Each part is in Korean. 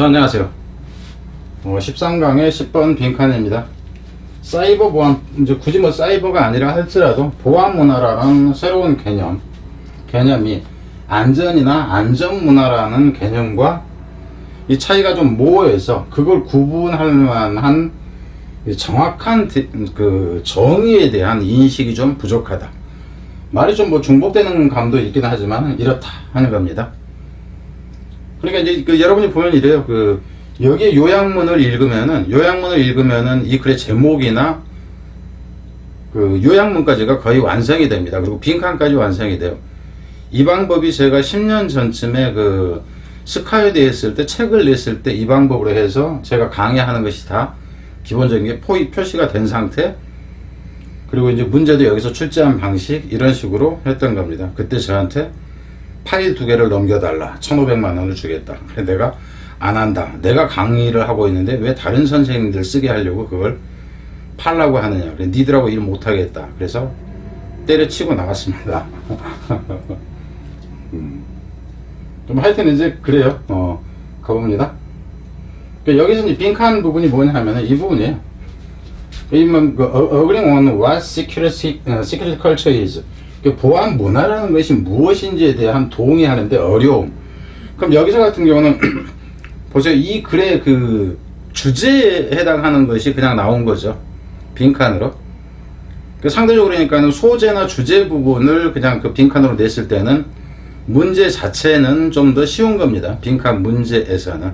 자, 안녕하세요. 어, 13강의 10번 빈칸입니다. 사이버 보안, 이제 굳이 뭐 사이버가 아니라 할지라도 보안 문화라는 새로운 개념, 개념이 안전이나 안전 문화라는 개념과 이 차이가 좀 모호해서 그걸 구분할 만한 이 정확한 디- 그 정의에 대한 인식이 좀 부족하다. 말이 좀 뭐 중복되는 감도 있긴 하지만 이렇다 하는 겁니다. 그러니까 이제 그 여러분이 보면 이래요. 그 여기 요약문을 읽으면은 요약문을 읽으면은 이 글의 제목이나 그 요약문까지가 거의 완성이 됩니다. 그리고 빈칸까지 완성이 돼요. 이 방법이 제가 10년 전쯤에 그 스카이드 했을 때 책을 냈을 때 이 방법으로 해서 제가 강의하는 것이 다 기본적인 게 포이 표시가 된 상태 그리고 이제 문제도 여기서 출제한 방식 이런 식으로 했던 겁니다. 그때 저한테 파일 두 개를 넘겨달라. 1,500만 원을 주겠다. 그래 내가 안 한다. 내가 강의를 하고 있는데 왜 다른 선생님들 쓰게 하려고 그걸 팔라고 하느냐. 그래 니들하고 일 못하겠다. 그래서 때려치고 나갔습니다. 음. 좀 하여튼 이제 그래요. 어, 가봅니다. 그러니까 여기서 이제 빈칸 부분이 뭐냐 하면은 이 부분이에요. 이면 그 agreeing on what security, 어, security culture is. 그 보안 문화라는 것이 무엇인지에 대한 동의하는데 어려움. 그럼 여기서 같은 경우는 보세요. 이 글의 그 주제에 해당하는 것이 그냥 나온 거죠. 빈칸으로. 그 상대적으로 그러니까는 소재나 주제 부분을 그냥 그 빈칸으로 냈을 때는 문제 자체는 좀 더 쉬운 겁니다. 빈칸 문제에서는.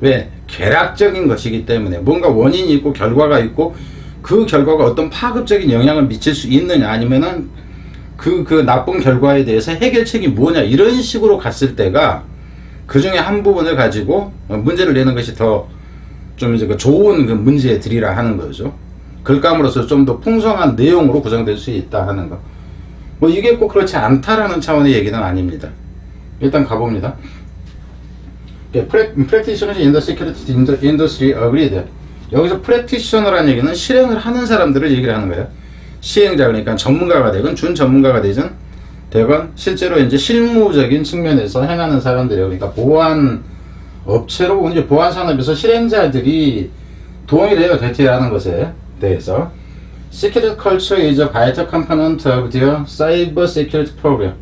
왜? 계략적인 것이기 때문에 뭔가 원인이 있고 결과가 있고 그 결과가 어떤 파급적인 영향을 미칠 수 있느냐 아니면은 그, 그 나쁜 결과에 대해서 해결책이 뭐냐 이런 식으로 갔을 때가 그 중에 한 부분을 가지고 문제를 내는 것이 더 좀 이제 그 좋은 그 문제 들이라 하는 거죠. 글감으로서 좀 더 풍성한 내용으로 구성될 수 있다 하는 거. 뭐 이게 꼭 그렇지 않다라는 차원의 얘기는 아닙니다. 일단 가봅니다. 프랙티셔너즈 인더 시큐리티 인더스트리 어그리드 여기서 프랙티셔너라는 얘기는 실행을 하는 사람들을 얘기를 하는 거예요. 시행자 그러니까 전문가가 되건 준 전문가가 되든 되건 실제로 이제 실무적인 측면에서 행하는 사람들이에요. 그러니까 보안 업체로 이제 보안 산업에서 실행자들이 동의를 해요. 대체하는 것에 대해서. Security culture is a vital component of their cyber security program.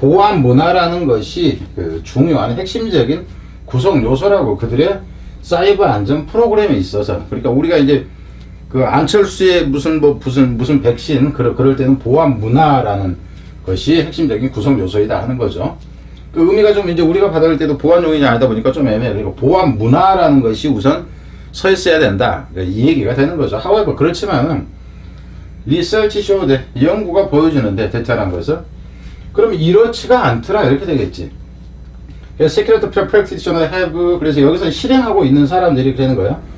보안 문화라는 것이 그 중요한 핵심적인 구성 요소라고 그들의 사이버 안전 프로그램에 있어서 그러니까 우리가 이제 그 안철수의 무슨 뭐 무슨 무슨 백신 그럴 그럴 때는 보안 문화라는 것이 핵심적인 구성 요소이다 하는 거죠. 그 의미가 좀 이제 우리가 받아들일 때도 보안 용인이 아니다 보니까 좀 애매해요. 그러니까 보안 문화라는 것이 우선 서 있어야 된다. 그러니까 이 얘기가 되는 거죠. 하와이버 그렇지만은 리서치 쇼드 연구가 보여주는데 대체란 것은 그럼 이렇지가 않더라 이렇게 되겠지. 세큐리티 프랙티셔너 have 그래서 여기서 실행하고 있는 사람들이 되는 거예요.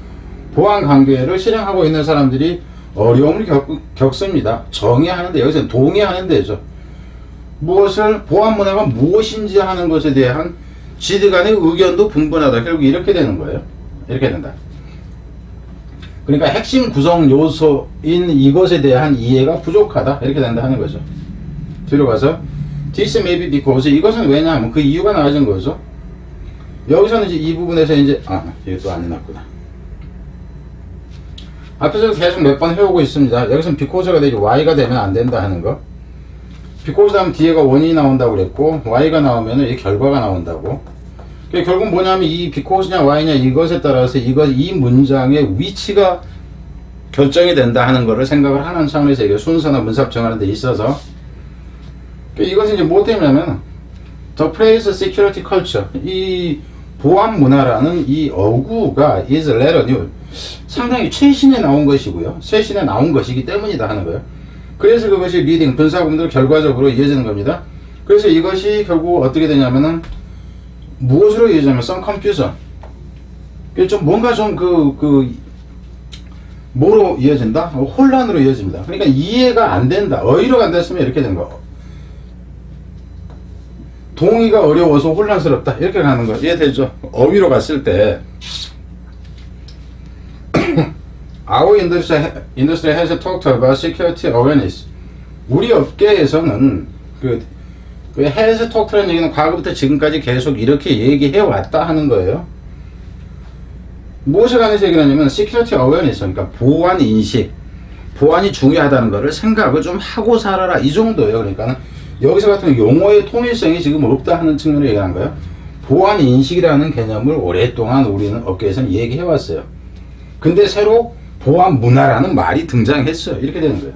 보안 관계를 실행하고 있는 사람들이 어려움을 겪, 겪습니다. 정의하는데 여기서 동의하는 데죠. 무엇을 보안 문화가 무엇인지 하는 것에 대한 지들 간의 의견도 분분하다. 결국 이렇게 되는 거예요. 이렇게 된다. 그러니까 핵심 구성 요소인 이것에 대한 이해가 부족하다. 이렇게 된다 하는 거죠. 뒤로 가서 This may be because 이것은 왜냐하면 그 이유가 나와진 거죠. 여기서는 이제 이 부분에서 이제 아 이게 또 안 해놨구나. 앞에서 계속 몇 번 해오고 있습니다. 여기서는 because가 되지 y가 되면 안 된다 하는 거. because 하면 뒤에가 원인이 나온다고 그랬고 y가 나오면 이 결과가 나온다고. 결국 뭐냐면 이 because냐 y냐 이것에 따라서 이것 이 문장의 위치가 결정이 된다 하는 것을 생각을 하는 차원에서 이게 순서나 문sab정하는 데 있어서 그러니까 이것은 이제 뭐 때문이냐면 The Place Security Culture 이 보안 문화라는 이 어구가 is later new 상당히 최신에 나온 것이고요 최신에 나온 것이기 때문이다 하는 거예요 그래서 그것이 리딩 분사금들 결과적으로 이어지는 겁니다 그래서 이것이 결국 어떻게 되냐면은 무엇으로 이어지냐면 confusion 이게 좀 뭔가 좀 그 그 뭐로 이어진다? 혼란으로 이어집니다. 그러니까 이해가 안 된다. 어휘로가 안 됐으면 이렇게 되는 거. 동의가 어려워서 혼란스럽다. 이렇게 가는 거. 이해되죠? 어휘로 갔을 때 Our industry, industry has talked about security awareness. 우리 업계에서는 그, 그 has talked라는 얘기는 과거부터 지금까지 계속 이렇게 얘기해 왔다 하는 거예요. 무엇에 관해서 얘기를 하냐면 security awareness 그러니까 보안 인식 보안이 중요하다는 것을 생각을 좀 하고 살아라 이 정도예요 그러니까 여기서 같은 용어의 통일성이 지금 없다 하는 측면으로 얘기한 거예요 보안 인식이라는 개념을 오랫동안 우리는 업계에서는 얘기해 왔어요 근데 새로 보안 문화라는 말이 등장했어요. 이렇게 되는 거예요.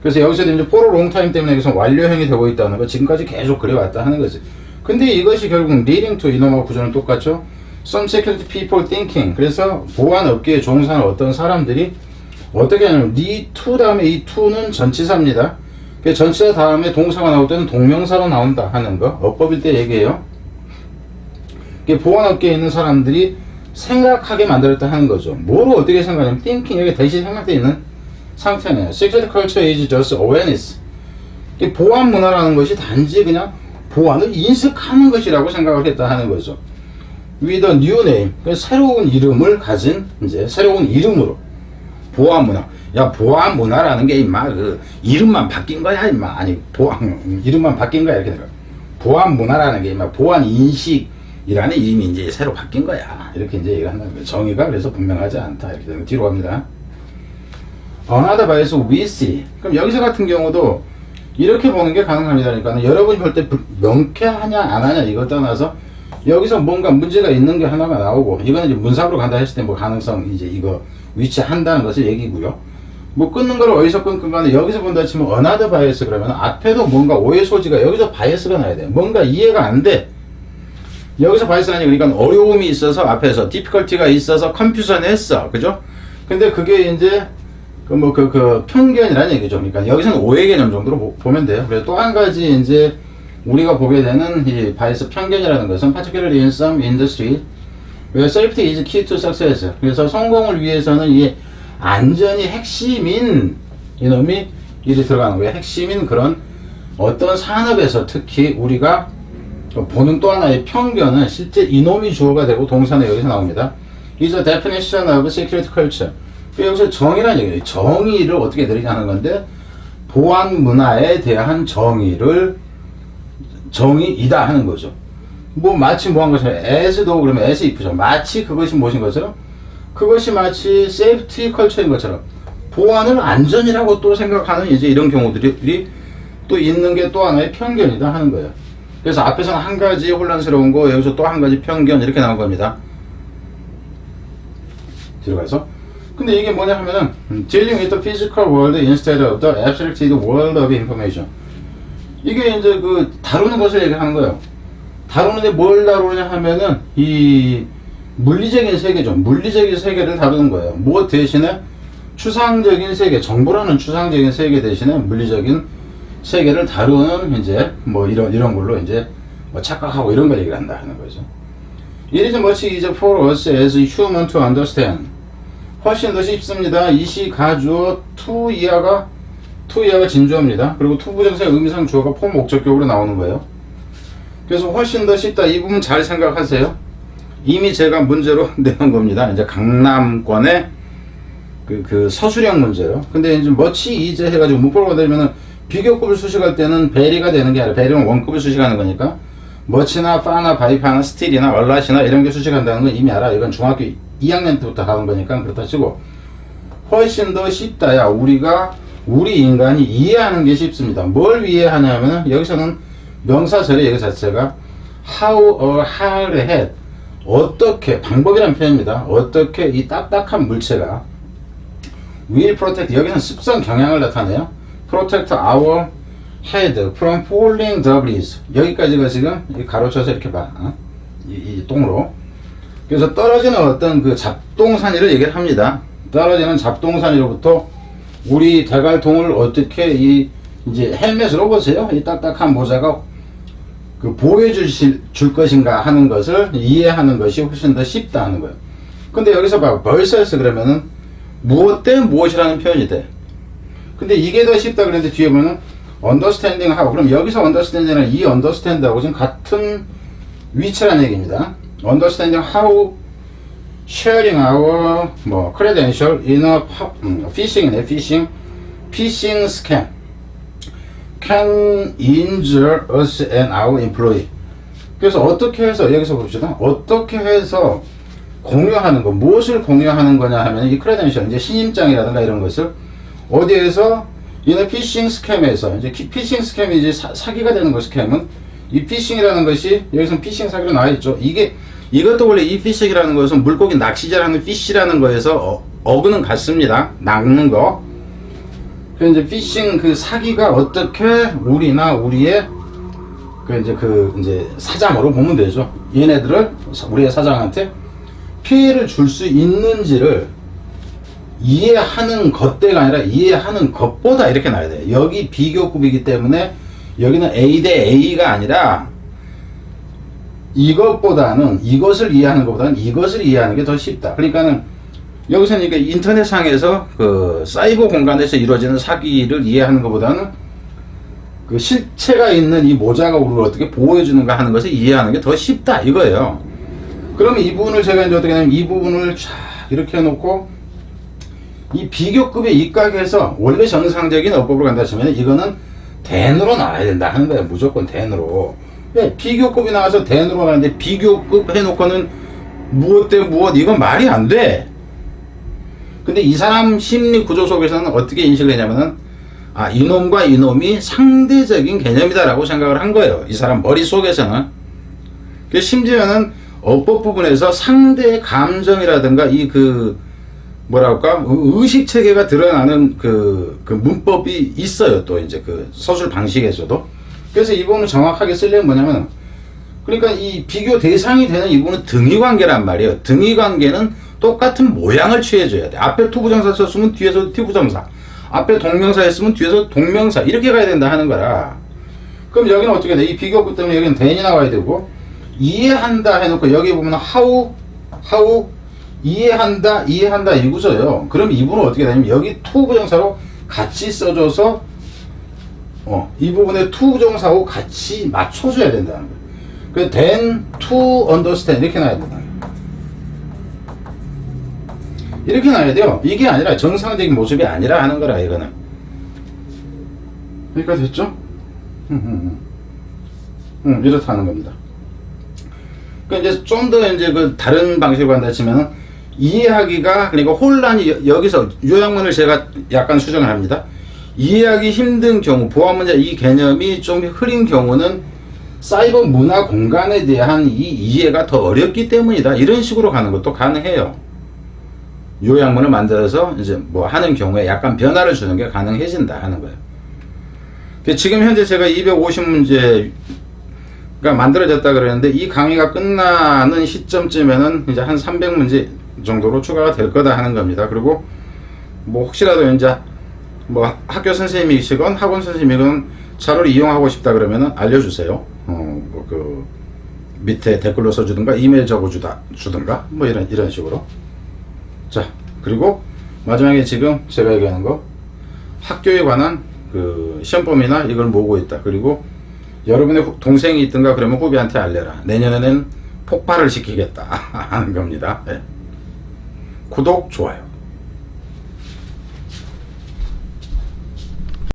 그래서 여기서 이제 포로 롱타임 때문에 여기서 완료형이 되고 있다는 거 지금까지 계속 그래왔다 하는 거지. 근데 이것이 결국 leading to 이놈하고 구조는 똑같죠. Some security people thinking. 그래서 보안 업계에 종사하는 어떤 사람들이 어떻게 하냐면 이 to 다음에 이 to는 전치사입니다. 그 전치사 다음에 동사가 나올 때는 동명사로 나온다 하는 거. 어법일 때 얘기해요. 보안 업계에 있는 사람들이 생각하게 만들었다 하는 거죠. 뭐로 어떻게 생각하냐면 thinking 여기 대신 생각되어 있는 상태네요. Security culture is just awareness. 이 보안 문화라는 것이 단지 그냥 보안을 인식하는 것이라고 생각을 했다 하는 거죠. With a new name 그 새로운 이름을 가진 이제 새로운 이름으로 보안 문화. 야 보안 문화라는 게 임마 그 이름만 바뀐 거야 임마. 아니 보안 이름만 바뀐 거야 이렇게 보안 문화라는 게 임마 보안 인식 이라는 이름이 이제 새로 바뀐 거야 이렇게 이제 얘기를 한다는 거예요 정의가 그래서 분명하지 않다 이렇게 거. 뒤로 갑니다 another bias we see 그럼 여기서 같은 경우도 이렇게 보는 게 가능합니다 그러니까 여러분이 볼 때 명쾌하냐 안 하냐 이걸 떠나서 여기서 뭔가 문제가 있는 게 하나가 나오고 이거는 이제 문sab으로 간다 했을 때 뭐 가능성 이제 이거 위치한다는 것을 얘기고요. 뭐 끊는 걸 어디서 끊건 간에 여기서 본다 치면 어나더 바이어스 그러면 앞에도 뭔가 오해 소지가 여기서 바이어스가 나야 돼. 뭔가 이해가 안 돼. 여기서 아니고 그러니까 어려움이 있어서 앞에서 디피컬티가 있어서 컨퓨전 했어. 그죠? 근데 그게 이제 그뭐그그 편견이라는 얘기죠. 그러니까 여기서는 오해 개념 정도로 보- 보면 돼요. 그래서 또 한 가지 이제 우리가 보게 되는 이 바이스 편견이라는 것은 particularly in some industry where safety is key to success. 그래서 성공을 위해서는 이 안전이 핵심인 이놈이 일이 들어가는 거예요. 핵심인 그런 어떤 산업에서 특히 우리가 보는 또 하나의 편견은 실제 이놈이 주어가 되고 동사는 여기서 나옵니다. is a definition of security culture. 그 여기서 정의라는 얘기예요. 정의를 어떻게 내리냐는 건데 보안 문화에 대한 정의를 정의이다 하는 거죠. 뭐 마치 뭐 한 것처럼 as도 그러면 as if죠. 마치 그것이 무엇인 것처럼 그것이 마치 세이프티 컬처인 것처럼 보안을 안전이라고 또 생각하는 이제 이런 경우들이 또 있는 게 또 하나의 편견이다 하는 거예요. 그래서 앞에서는 한 가지 혼란스러운 거 여기서 또 한 가지 편견 이렇게 나온 겁니다. 들어가서 근데 이게 뭐냐 하면은 dealing with the physical world instead of the abstract world of information 이게 이제 그 다루는 것을 얘기하는 거예요. 다루는데 뭘 다루냐 하면은 이 물리적인 세계죠. 물리적인 세계를 다루는 거예요. 뭐 대신에 추상적인 세계, 정보라는 추상적인 세계 대신에 물리적인 세계를 다루는 이제 뭐 이런 이런 걸로 이제 뭐 착각하고 이런 걸 얘기를 한다 하는 거죠. It is much easier for us as human to understand. 훨씬 더 쉽습니다. 이시 가주어 to 이하가 to 이하가 진주어입니다. 그리고 to 부정사 의미상 주어가 포 목적격으로 나오는 거예요. 그래서 훨씬 더 쉽다. 이 부분 잘 생각하세요. 이미 제가 문제로 내는 겁니다. 이제 강남권의 그, 그 서술형 문제요. 근데 이제 머치 이제 해가지고 문법으로 되면은 비교급을 수식할 때는 베리가 되는 게 아니라 베리는 원급을 수식하는 거니까 머치나 파나 바이파나 스틸이나 얼라시나 이런 게 수식한다는 건 이미 알아. 이건 중학교 2학년 때부터 하는 거니까 그렇다 치고 훨씬 더 쉽다야. 우리가 우리 인간이 이해하는 게 쉽습니다. 뭘 이해하냐면은 여기서는 명사절의 얘기 자체가 how or how had 어떻게 방법이란 표현입니다. 어떻게 이 딱딱한 물체가 will protect 여기서는 습성 경향을 나타내요. Protect our head from falling debris 여기까지가 지금 이 가로쳐서 이렇게 봐. 어? 이, 이 똥으로. 그래서 떨어지는 어떤 그 잡동사니를 얘기를 합니다. 떨어지는 잡동사니로부터 우리 대갈통을 어떻게 이 이제 헬멧으로 보세요. 이 딱딱한 모자가 그 보호해줄 시- 줄 것인가 하는 것을 이해하는 것이 훨씬 더 쉽다 하는 거예요. 근데 여기서 봐. 벌써에서 그러면은 무엇 대 무엇이라는 표현이 돼. 근데 이게 더 쉽다 그랬는데 뒤에 보면은 understanding 하고 그럼 여기서 understanding이랑 이 understand하고 지금 같은 위치라는 얘기입니다. understanding how sharing our 뭐 credential in a 음, phishing이네 phishing can injure us and our employee. 그래서 어떻게 해서 여기서 봅시다. 어떻게 해서 공유하는 거 무엇을 공유하는 거냐 하면 이 크레덴셜 이제 신임장이라든가 이런 것을 어디에서 이는 피싱 스캠에서 이제 키- 피싱 스캠이 이제 사, 사기가 되는 거 스캠은 이 피싱이라는 것이 여기서 피싱 사기로 나와 있죠. 이게 이것도 원래 이 피싱이라는 것은 물고기 낚시자라는 피시라는 거에서 어, 어근은 같습니다. 낚는 거. 그래서 이제 피싱 그 사기가 어떻게 우리나 우리의 그 이제 그 이제 사장으로 보면 되죠. 얘네들을 사- 우리의 사장한테 피해를 줄 수 있는지를 이해하는 것대가 아니라 이해하는 것보다 이렇게 나야 돼요. 여기 비교급이기 때문에 여기는 A 대 A가 아니라 이것보다는 이것을 이해하는 것보다는 이것을 이해하는 게 더 쉽다. 그러니까는 여기서는 이게 인터넷상에서 그 사이버 공간에서 이루어지는 사기를 이해하는 것보다는 그 실체가 있는 이 모자가 우리를 어떻게 보호해주는가 하는 것을 이해하는 게 더 쉽다 이거예요. 그러면 이 부분을 제가 이제 어떻게 하냐면 이 부분을 쫙 이렇게 해놓고 이 비교급에 입각해서 원래 정상적인 어법으로 간다 치면 이거는 대으로 나와야 된다 하는 거예요. 무조건 대으로. 왜 비교급이 나와서 대으로 가는데 비교급 해놓고는 무엇 대 무엇 이건 말이 안 돼. 근데 이 사람 심리 구조 속에서는 어떻게 인식을 했냐면은 아 이놈과 이놈이 상대적인 개념이다라고 생각을 한 거예요. 이 사람 머릿속에서는. 그 심지어는 어법 부분에서 상대의 감정이라든가 이그 뭐랄까 의식 체계가 드러나는 그, 그 문법이 있어요 또 이제 그 서술 방식에서도. 그래서 이 부분을 정확하게 쓰려면 뭐냐면 그러니까 이 비교 대상이 되는 이 부분은 등위 관계란 말이에요. 등위 관계는 똑같은 모양을 취해줘야 돼. 앞에 투부정사 썼으면 뒤에서 투부정사. 앞에 동명사 했으면 뒤에서 동명사. 이렇게 가야 된다 하는 거라. 그럼 여기는 어떻게 돼? 이 비교급 때문에 여기는 대인이 나와야 되고 이해한다 해놓고 여기 보면 how how 이해한다 이해한다 이 구조예요. 그럼 이 부분은 어떻게 되냐면 여기 to 부정사로 같이 써줘서 어, 이 부분에 to 부정사하고 같이 맞춰줘야 된다는 거예요. 그래서 then to understand 이렇게 나야 된다. 이렇게 나야 돼요. 이게 아니라 정상적인 모습이 아니라 하는 거라 이거는. 여기까지 됐죠? 음, 이렇다는 겁니다. 그 이제 좀 더 이제 그 다른 방식으로 한다 치면은 이해하기가 그러니까 혼란이 여- 여기서 요약문을 제가 약간 수정을 합니다. 이해하기 힘든 경우 보안 문제 이 개념이 좀 흐린 경우는 사이버 문화 공간에 대한 이 이해가 더 어렵기 때문이다. 이런 식으로 가는 것도 가능해요. 요약문을 만들어서 이제 뭐 하는 경우에 약간 변화를 주는 게 가능해진다 하는 거예요. 그 지금 현재 제가 250문제 가 만들어졌다 그러는데 이 강의가 끝나는 시점쯤에는 이제 한 300문제 정도로 추가가 될 거다 하는 겁니다. 그리고 뭐 혹시라도 이제 뭐 학교 선생님이시건 학원 선생님이건 자료를 이용하고 싶다 그러면은 알려주세요. 어, 뭐 그 밑에 댓글로 써주든가 이메일 적어주다 주든가 뭐 이런 이런 식으로. 자 그리고 마지막에 지금 제가 얘기하는 거 학교에 관한 그 시험 범위나 이걸 모으고 있다. 그리고 여러분의 후- 동생이 있든가 그러면 후배한테 알려라. 내년에는 폭발을 시키겠다 하는 겁니다. 예. 구독, 좋아요.